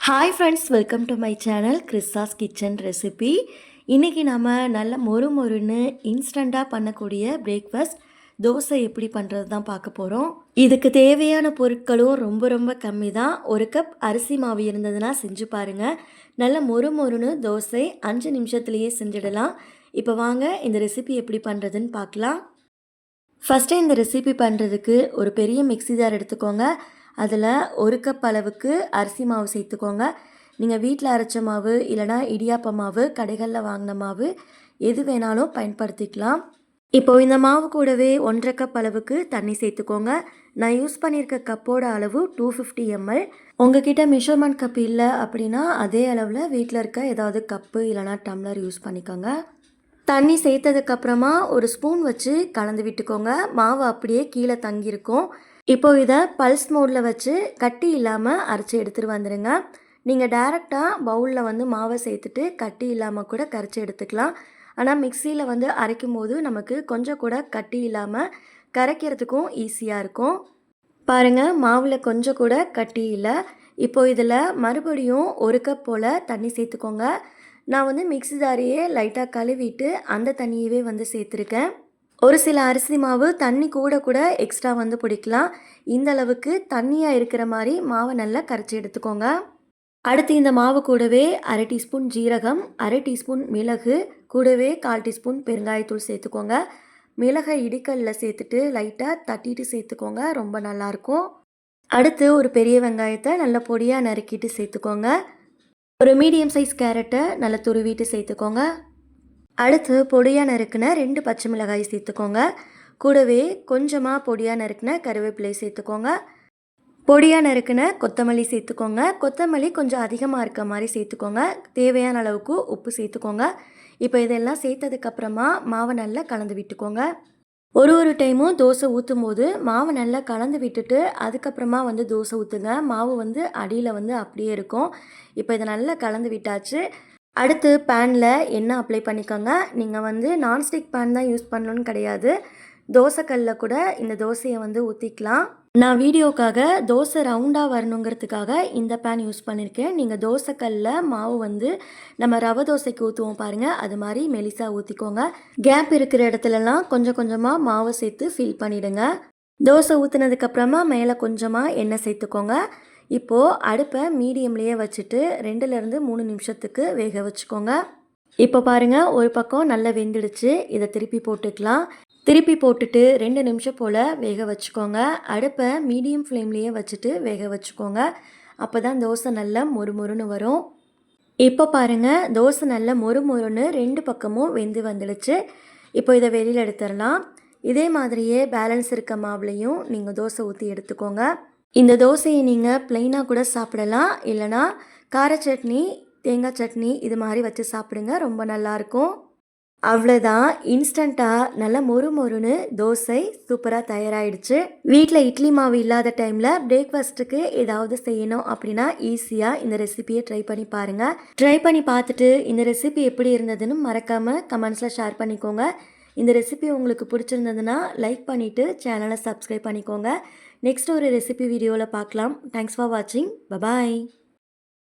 Hi friends welcome to my channel Christa's Kitchen recipe இன்றைக்கி நம்ம நல்ல மொறு மொறுன்னு இன்ஸ்டண்ட்டாக பண்ணக்கூடிய பிரேக்ஃபாஸ்ட் தோசை எப்படி பண்ணுறது தான் பார்க்க போகிறோம் இதுக்கு தேவையான பொருட்களும் ரொம்ப ரொம்ப கம்மி தான் ஒரு கப் அரிசி மாவு இருந்ததுன்னா செஞ்சு பாருங்கள் நல்ல மொறு மொறுன்னு தோசை அஞ்சு நிமிஷத்துலேயே செஞ்சிடலாம். இப்போ வாங்க இந்த ரெசிபி எப்படி பண்ணுறதுன்னு பார்க்கலாம். ஃபஸ்ட்டு இந்த ரெசிபி பண்ணுறதுக்கு ஒரு பெரிய மிக்சி ஜார் எடுத்துக்கோங்க. அதில் ஒரு கப் அளவுக்கு அரிசி மாவு சேர்த்துக்கோங்க. நீங்கள் வீட்டில் அரைச்ச மாவு இல்லைனா இடியாப்ப மாவு கடைகளில் வாங்கின மாவு எது வேணாலும் பயன்படுத்திக்கலாம். இப்போது இந்த மாவு கூடவே ஒன்றரை கப் அளவுக்கு தண்ணி சேர்த்துக்கோங்க. நான் யூஸ் பண்ணியிருக்க கப்போட அளவு டூ ஃபிஃப்டி எம்எல் உங்ககிட்ட மெஷர்மெண்ட் கப் இல்லை அப்படின்னா அதே அளவில் வீட்டில் இருக்க ஏதாவது கப்பு இல்லைனா டம்ளர் யூஸ் பண்ணிக்கோங்க. தண்ணி சேர்த்ததுக்கப்புறமா ஒரு ஸ்பூன் வச்சு கலந்து விட்டுக்கோங்க. மாவு அப்படியே கீழே தங்கியிருக்கும். இப்போ இதை பல்ஸ் மோடில் வச்சு கட்டி இல்லாமல் அரைச்சி எடுத்துகிட்டு வந்துடுங்க நீங்கள் டேரெக்டாக பவுலில் வந்து மாவை சேர்த்துட்டு கட்டி இல்லாமல் கூட கரைச்சி எடுத்துக்கலாம். ஆனால் மிக்சியில் வந்து அரைக்கும் போது நமக்கு கொஞ்சம் கூட கட்டி இல்லாமல் கரைக்கிறதுக்கும் ஈஸியாக இருக்கும். பாருங்கள் மாவில் கொஞ்சம் கூட கட்டி இல்லை. இப்போ இதில் மறுபடியும் ஒரு கப் போல் தண்ணி சேர்த்துக்கோங்க. நான் வந்து மிக்ஸி தாரியே லைட்டாக கழுவிட்டு அந்த தண்ணியவே வந்து சேர்த்துருக்கேன். ஒரு சில அரிசி மாவு தண்ணி கூட கூட எக்ஸ்ட்ரா வந்து பிடிக்கலாம். இந்த அளவுக்கு தண்ணியாக இருக்கிற மாதிரி மாவை நல்லா கரைச்சி எடுத்துக்கோங்க. அடுத்து இந்த மாவு கூடவே அரை டீஸ்பூன் ஜீரகம் அரை டீஸ்பூன் மிளகு கூடவே கால் டீஸ்பூன் பெருங்காயத்தூள் சேர்த்துக்கோங்க. மிளகை இடிக்கல்ல சேர்த்துட்டு லைட்டாக தட்டிட்டு சேர்த்துக்கோங்க ரொம்ப நல்லாயிருக்கும் அடுத்து ஒரு பெரிய வெங்காயத்தை நல்லா பொடியாக நறுக்கிட்டு சேர்த்துக்கோங்க. ஒரு மீடியம் சைஸ் கேரட்டை நல்லா துருவிட்டு சேர்த்துக்கோங்க. அடுத்து பொடியாக நறுக்கின ரெண்டு பச்சை மிளகாய் சேர்த்துக்கோங்க. கூடவே கொஞ்சமாக பொடியாக நறுக்கின கருவேப்பிலை சேர்த்துக்கோங்க. பொடியாக நறுக்கின கொத்தமல்லி சேர்த்துக்கோங்க. கொத்தமல்லி கொஞ்சம் அதிகமாக இருக்க மாதிரி சேர்த்துக்கோங்க. தேவையான அளவுக்கு உப்பு சேர்த்துக்கோங்க. இப்போ இதெல்லாம் சேர்த்ததுக்கப்புறமா மாவை நல்லா கலந்து விட்டுக்கோங்க. ஒரு ஒரு டைமும் தோசை ஊற்றும் போது மாவு நல்லா கலந்து விட்டுட்டு அதுக்கப்புறமா வந்து தோசை ஊற்றுங்க மாவு வந்து அடியில் வந்து அப்படியே இருக்கும். இப்போ இதை நல்லா கலந்து விட்டாச்சு. அடுத்து பேனில் எண்ணெய் அப்ளை பண்ணிக்கோங்க. நீங்கள் வந்து நான்ஸ்டிக் பேன் தான் யூஸ் பண்ணணும்னு கிடையாது. தோசைக்கல்ல கூட இந்த தோசையை வந்து ஊற்றிக்கலாம் நான் வீடியோக்காக தோசை ரவுண்டாக வரணுங்கிறதுக்காக இந்த பேன் யூஸ் பண்ணியிருக்கேன் நீங்கள் தோசைக்கல்ல மாவு வந்து நம்ம ரவை தோசைக்கு ஊற்றுவோம் பாருங்கள் அது மாதிரி மெலிசாக ஊற்றிக்கோங்க கேப் இருக்கிற இடத்துலலாம் கொஞ்சம் கொஞ்சமாக மாவை சேர்த்து ஃபில் பண்ணிவிடுங்க தோசை ஊற்றுனதுக்கப்புறமா மேலே கொஞ்சமாக எண்ணெய் சேர்த்துக்கோங்க. இப்போது அடுப்பை மீடியம்லேயே வச்சுட்டு ரெண்டுலேருந்து மூணு நிமிஷத்துக்கு வேக வச்சுக்கோங்க. இப்போ பாருங்கள் ஒரு பக்கம் நல்லா வெந்துடுச்சு. இதை திருப்பி போட்டுக்கலாம். திருப்பி போட்டுட்டு ரெண்டு நிமிஷம் போல் வேக வச்சுக்கோங்க. அடுப்பை மீடியம் ஃப்ளேம்லேயே வச்சுட்டு வேக வச்சுக்கோங்க. அப்போ தான் தோசை நல்லா மொறுமொறுன்னு வரும். இப்போ பாருங்கள் தோசை நல்லா மொறு மொறுன்னு ரெண்டு பக்கமும் வெந்து வந்துடுச்சு. இப்போ இதை வெளியில் எடுத்துடலாம். இதே மாதிரியே பேலன்ஸ் இருக்க மாவுலையும் நீங்கள் தோசை ஊற்றி எடுத்துக்கோங்க. இந்த தோசையை நீங்கள் ப்ளைனாக கூட சாப்பிடலாம். இல்லைனா கார சட்னி தேங்காய் சட்னி இது மாதிரி வச்சு சாப்பிடுங்க. ரொம்ப நல்லாயிருக்கும் அவ்வளோதான் இன்ஸ்டண்ட்டாக நல்லா மொறு மொறுன்னு தோசை சூப்பராக தயாராகிடுச்சு வீட்டில் இட்லி மாவு இல்லாத டைமில் பிரேக்ஃபாஸ்ட்டுக்கு ஏதாவது செய்யணும் அப்படின்னா ஈஸியாக இந்த ரெசிபியை ட்ரை பண்ணி பாருங்கள் ட்ரை பண்ணி பார்த்துட்டு இந்த ரெசிபி எப்படி இருந்ததுன்னு மறக்காமல் கமெண்ட்ஸில் ஷேர் பண்ணிக்கோங்க. இந்த ரெசிபி உங்களுக்கு பிடிச்சிருந்ததுன்னா லைக் பண்ணிவிட்டு சேனலை சப்ஸ்கிரைப் பண்ணிக்கோங்க. நெக்ஸ்ட் ஒரு ரெசிபி வீடியோவில் பார்க்கலாம். தேங்க்ஸ் ஃபார் வாட்சிங் பபாய்